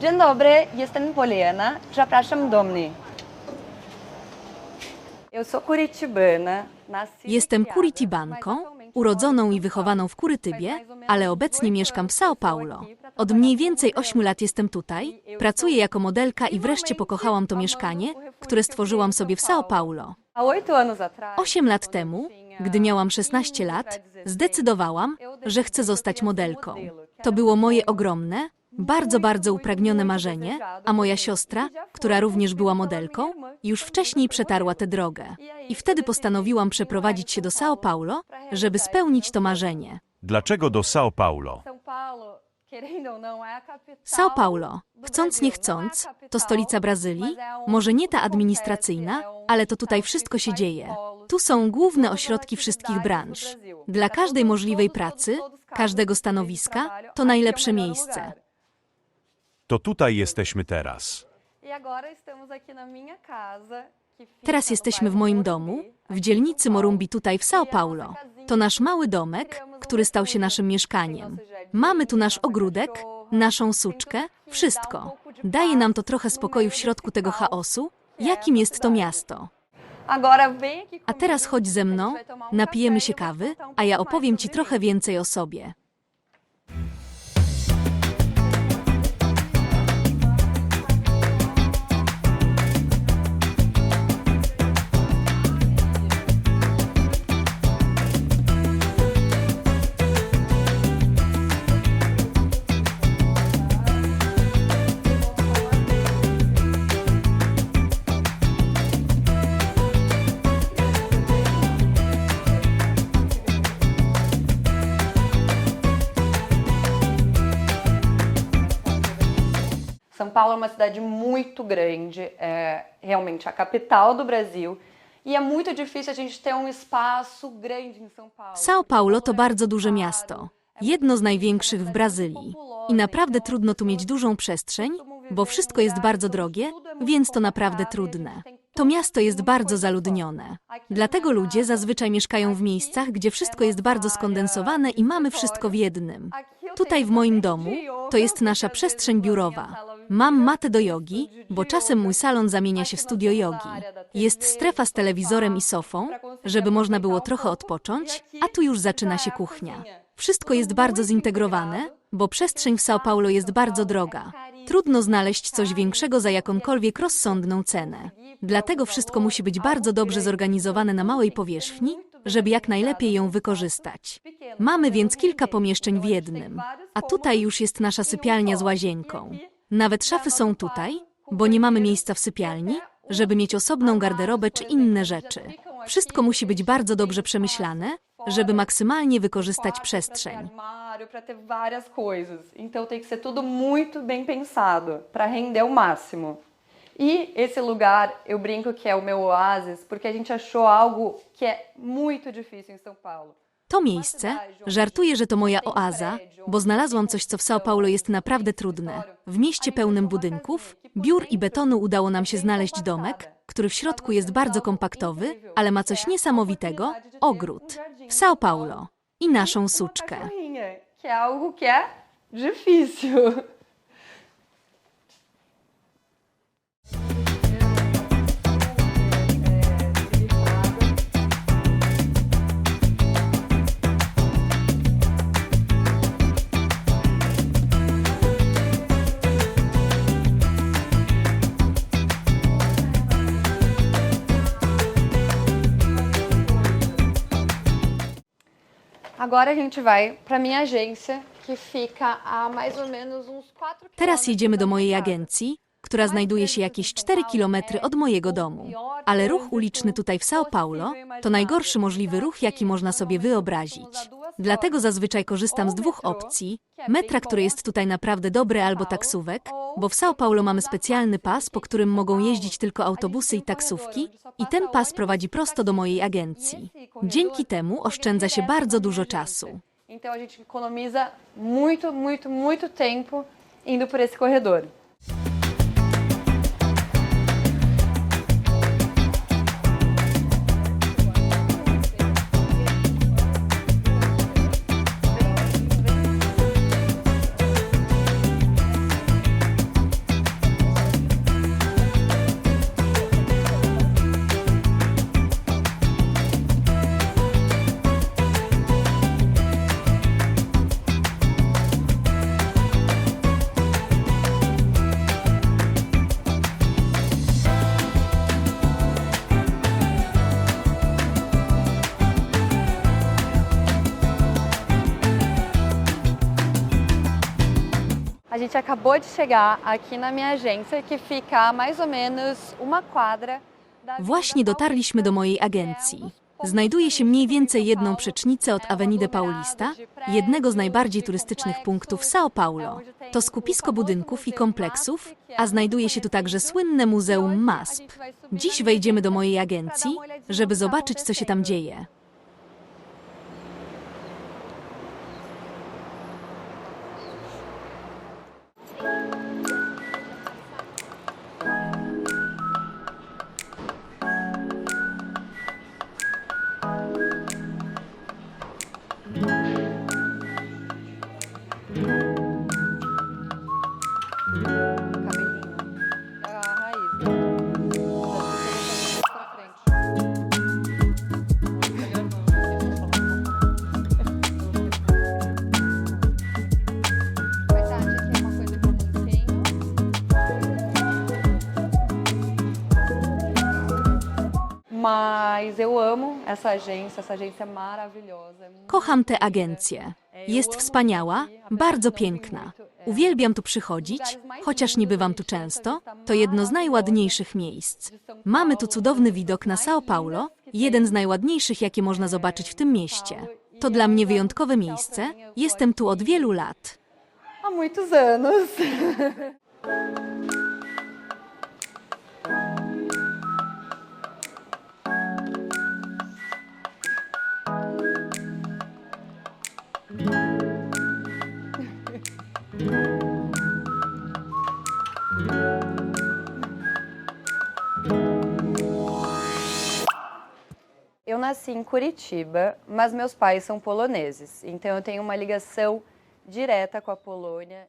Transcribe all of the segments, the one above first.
Dzień dobry, jestem Poliana. Zapraszam do mnie. E Jestem atualmente urodzoną i wychowaną w. Kurytybie, ale obecnie mieszkam w São Paulo. Od mniej więcej modelo. 8 lat jestem tutaj, pracuję jako modelka i wreszcie pokochałam to mieszkanie, które stworzyłam sobie w São Paulo. Há oito anos atrás, 8 lat temu, gdy miałam 16 lat, 15 pra 16, zdecydowałam, że chcę zostać modelką. To było moje ogromne, bardzo, bardzo upragnione marzenie, a moja siostra, która również była modelką, już wcześniej przetarła tę drogę. I wtedy postanowiłam przeprowadzić się do São Paulo, żeby spełnić to marzenie. Dlaczego do São Paulo? São Paulo, chcąc nie chcąc, to stolica Brazylii, może nie ta administracyjna, ale to tutaj wszystko się dzieje. Tu są główne ośrodki wszystkich branż. Dla każdej możliwej pracy, każdego de stanowiska, to najlepsze miejsce. To tutaj jesteśmy teraz. Teraz no jesteśmy w moim domu, w dzielnicy. Morumbi tutaj w São Paulo. To nasz mały domek, który stał się naszym mieszkaniem. Mamy tu nasz ogródek, naszą suczkę, wszystko. Daje nam to trochę spokoju w środku tego chaosu, jakim jest to miasto. A teraz chodź ze mną, um napijemy się e kawy, um a ja opowiem Ci trochę więcej o sobie. São Paulo é uma cidade muito grande, é realmente a capital do Brasil. E é muito difícil a gente ter um espaço grande São Paulo. São Paulo to bardzo duże miasto. Jedno z największych w Brazylii. I naprawdę trudno tu mieć dużą przestrzeń, bo wszystko jest bardzo drogie, więc to naprawdę trudne. To miasto jest bardzo zaludnione. Dlatego ludzie zazwyczaj mieszkają w miejscach, gdzie wszystko jest bardzo skondensowane i mamy wszystko w jednym. Tutaj w moim domu to jest nasza przestrzeń biurowa. Mam matę do jogi, bo czasem mój salon zamienia się w studio jogi. Jest strefa z telewizorem i sofą, żeby można było trochę odpocząć, a tu już zaczyna się kuchnia. Wszystko jest bardzo zintegrowane, bo przestrzeń w São Paulo jest bardzo droga. Trudno znaleźć coś większego za jakąkolwiek rozsądną cenę. Dlatego wszystko musi być bardzo dobrze zorganizowane na małej powierzchni, żeby jak najlepiej ją wykorzystać. Mamy więc kilka pomieszczeń w jednym, a tutaj już jest nasza sypialnia z łazienką. Nawet szafy są tutaj, bo nie mamy miejsca w sypialni, żeby mieć osobną garderobę czy inne rzeczy. Wszystko musi być bardzo dobrze przemyślane, żeby maksymalnie wykorzystać przestrzeń. Para ter várias coisas. Então tem que ser tudo muito bem pensado para render o máximo. E esse lugar, eu brinco que é o meu oásis, porque a gente achou algo que é muito difícil em São Paulo. To miejsce, żartuję, że to moja oaza, bo znalazłam coś, co w São Paulo jest naprawdę trudne. W mieście pełnym budynków, biur i betonu udało nam się znaleźć domek, który w środku jest bardzo kompaktowy, ale ma coś niesamowitego ogród. W São Paulo. I naszą suczkę. que é algo que é difícil. Agora a gente vai para minha agência, que fica a mais ou menos uns 4 Teraz jedziemy do mojej agencji, która znajduje się jakieś 4 kilometry od mojego domu. Ale ruch uliczny tutaj w São Paulo to najgorszy możliwy ruch, jaki można sobie wyobrazić. Dlatego zazwyczaj korzystam z dwóch opcji: metra, które jest tutaj naprawdę dobre, albo taksówek, bo w São Paulo mamy specjalny pas, po którym mogą jeździć tylko autobusy i taksówki, i ten pas prowadzi prosto do mojej agencji. Dzięki temu oszczędza się bardzo dużo czasu. Então a gente economiza muito, muito, muito tempo indo por esse corredor. Gente acabou de chegar aqui na minha agência, que fica a mais ou menos uma quadra Właśnie dotarliśmy do mojej agencji. Znajduje się mniej więcej jedną przecznicę od Avenida Paulista, jednego z najbardziej turystycznych punktów São Paulo. To skupisko budynków i kompleksów, a znajduje się tu także słynne Muzeum MASP. Dziś wejdziemy do mojej agencji, żeby zobaczyć, co się tam dzieje. Kocham tę agencję. Jest wspaniała, bardzo piękna. Uwielbiam tu przychodzić, chociaż nie bywam tu często. To jedno z najładniejszych miejsc. Mamy tu cudowny widok na São Paulo, jeden z najładniejszych, jakie można zobaczyć w tym mieście. To dla mnie wyjątkowe miejsce. Jestem tu od wielu lat. Há muitos anos. nasci em Curitiba, mas meus pais são poloneses, então eu tenho uma ligação direta com a Polônia.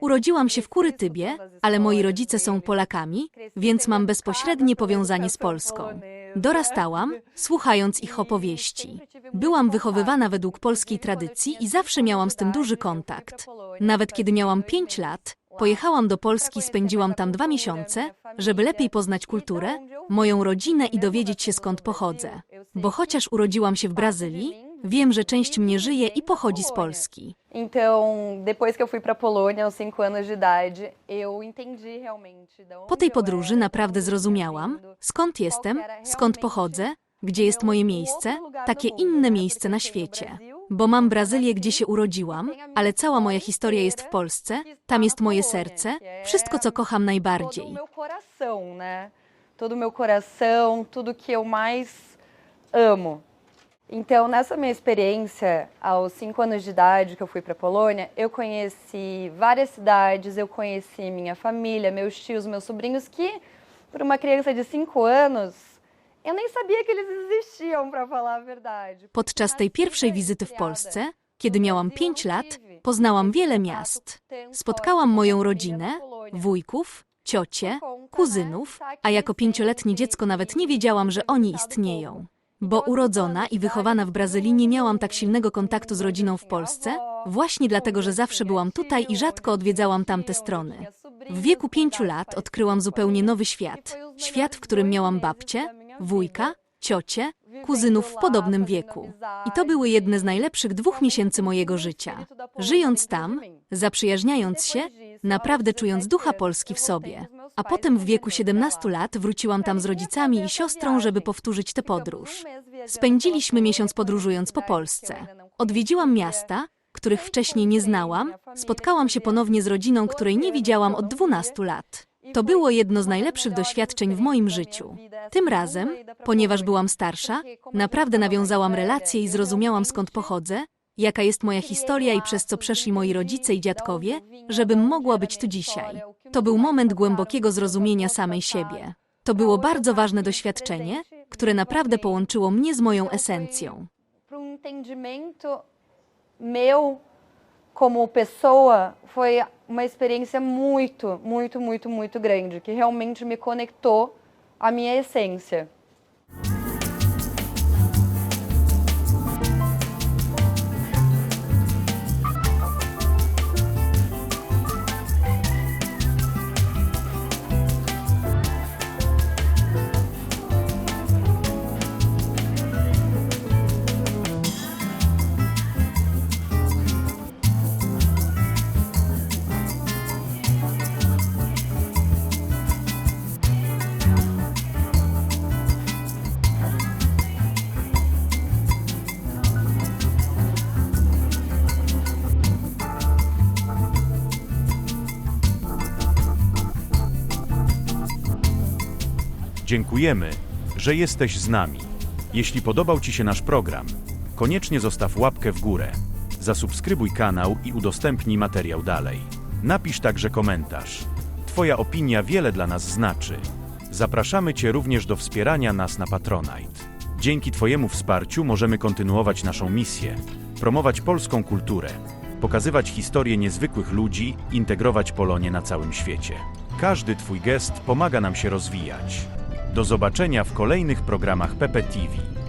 Urodziłam się w Kurytybie, ale moi rodzice są Polakami, więc mam bezpośrednie powiązanie z Polską. Dorastałam, słuchając ich opowieści. Byłam wychowywana według polskiej tradycji i zawsze miałam z tym duży kontakt. Nawet kiedy miałam 5 lat, pojechałam do Polski, spędziłam tam dwa miesiące, żeby lepiej poznać kulturę, moją rodzinę i dowiedzieć się skąd pochodzę. Bo chociaż urodziłam się w Brazylii, wiem, że część mnie żyje i pochodzi z Polski. Então, depois que eu fui para Polônia aos 5 anos de idade, eu entendi realmente de onde Po tej podróży naprawdę zrozumiałam, skąd jestem, skąd pochodzę, gdzie jest moje miejsce, takie inne miejsce na świecie. Bo mam Brazylię, gdzie się urodziłam, ale cała moja historia jest w Polsce, tam jest moje serce, wszystko co kocham najbardziej. né? Todo o meu coração, tudo que eu mais amo. Então, nessa minha experiência, aos cinco anos de idade que eu fui para Polônia, eu conheci várias cidades, eu conheci minha família, meus tios, meus sobrinhos, que, para uma criança de cinco anos, eu nem sabia que eles existiam, para falar a verdade. Podczas tej pierwszej wizyty w Polsce, kiedy miałam 5 lat, poznałam wiele miast. Spotkałam moją rodzinę, wujków, ciocie, kuzynów, a jako pięcioletnie dziecko nawet nie wiedziałam, że oni istnieją. Bo urodzona i wychowana w Brazylii nie miałam tak silnego kontaktu z rodziną w Polsce, właśnie dlatego, że zawsze byłam tutaj i rzadko odwiedzałam tamte strony. W wieku pięciu lat odkryłam zupełnie nowy świat. Świat, w którym miałam babcię, wujka, ciocie, kuzynów w podobnym wieku. I to były jedne z najlepszych dwóch miesięcy mojego życia. Żyjąc tam, zaprzyjaźniając się, naprawdę czując ducha Polski w sobie. A potem w wieku 17 lat wróciłam tam z rodzicami i siostrą, żeby powtórzyć tę podróż. Spędziliśmy miesiąc podróżując po Polsce. Odwiedziłam miasta, których wcześniej nie znałam, spotkałam się ponownie z rodziną, której nie widziałam od 12 lat. To było jedno z najlepszych doświadczeń w moim życiu. Tym razem, ponieważ byłam starsza, naprawdę nawiązałam relacje i zrozumiałam skąd pochodzę, jaka jest moja historia i przez co przeszli moi rodzice i dziadkowie, żebym mogła być tu dzisiaj. To był moment głębokiego zrozumienia samej siebie. To było bardzo ważne doświadczenie, które naprawdę połączyło mnie z moją esencją. Um meu como pessoa, foi uma experiência muito, muito, muito, muito grande, que realmente me conectou à minha essência. Dziękujemy, że jesteś z nami. Jeśli podobał Ci się nasz program, koniecznie zostaw łapkę w górę, zasubskrybuj kanał i udostępnij materiał dalej. Napisz także komentarz. Twoja opinia wiele dla nas znaczy. Zapraszamy Cię również do wspierania nas na Patronite. Dzięki Twojemu wsparciu możemy kontynuować naszą misję, promować polską kulturę, pokazywać historię niezwykłych ludzi, integrować Polonię na całym świecie. Każdy Twój gest pomaga nam się rozwijać. Do zobaczenia w kolejnych programach PPTV.